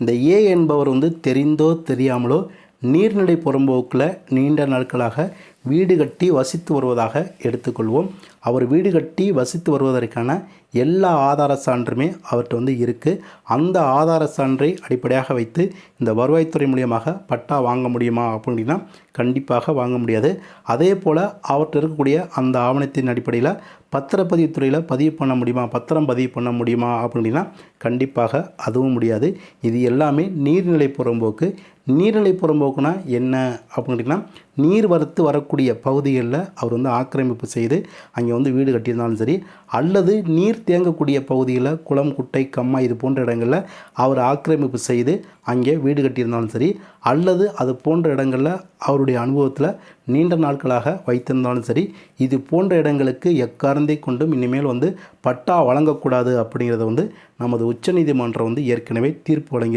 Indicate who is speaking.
Speaker 1: இந்த ஏ என்பவர் வந்து தெரிந்தோ தெரியாமலோ நீர்நிலை புறம்போக்கில் நீண்ட நாட்களாக வீடு கட்டி வசித்து வருவதாக எடுத்துக்கொள்வோம். அவர் வீடு கட்டி வசித்து வருவதற்கான எல்லா ஆதார சான்றுமே அவர்கிட்ட வந்து இருக்குது அந்த ஆதார சான்றை அடிப்படையாக வைத்து இந்த வருவாய்த்துறை மூலியமாக பட்டா வாங்க முடியுமா அப்படின்னா கண்டிப்பாக வாங்க முடியாது. அதே போல் அவர்கிட்ட இருக்கக்கூடிய அந்த ஆவணத்தின் அடிப்படையில் பத்திரப்பதிவுத்துறையில் பதிவு பண்ண முடியுமா? பத்திரம் பதிவு பண்ண முடியுமா அப்படின்னா கண்டிப்பாக அதுவும் முடியாது. இது எல்லாமே நீர்நிலை புறம்போக்கு. நீர்நிலை புறம்போக்குனா என்ன அப்படின்னா நீர் வரத்து வரக்கூடிய பகுதிகளில் அவர் வந்து ஆக்கிரமிப்பு செய்து அங்கே வந்து வீடு கட்டியிருந்தாலும் சரி அல்லது நீர் தேங்கக்கூடிய பகுதியில் குளம் குட்டை கம்மா இது போன்ற இடங்களில் அவர் ஆக்கிரமிப்பு செய்து அங்கே வீடு கட்டியிருந்தாலும் சரி அல்லது அது போன்ற இடங்களில் அவருடைய அனுபவத்தில் நீண்ட நாட்களாக வைத்திருந்தாலும் சரி இது போன்ற இடங்களுக்கு எக்காரணத்தை கொண்டும் இனிமேல் வந்து பட்டா வழங்கக்கூடாது அப்படிங்கிறத வந்து நமது உச்சநீதிமன்றம் வந்து ஏற்கனவே தீர்ப்பு வழங்கி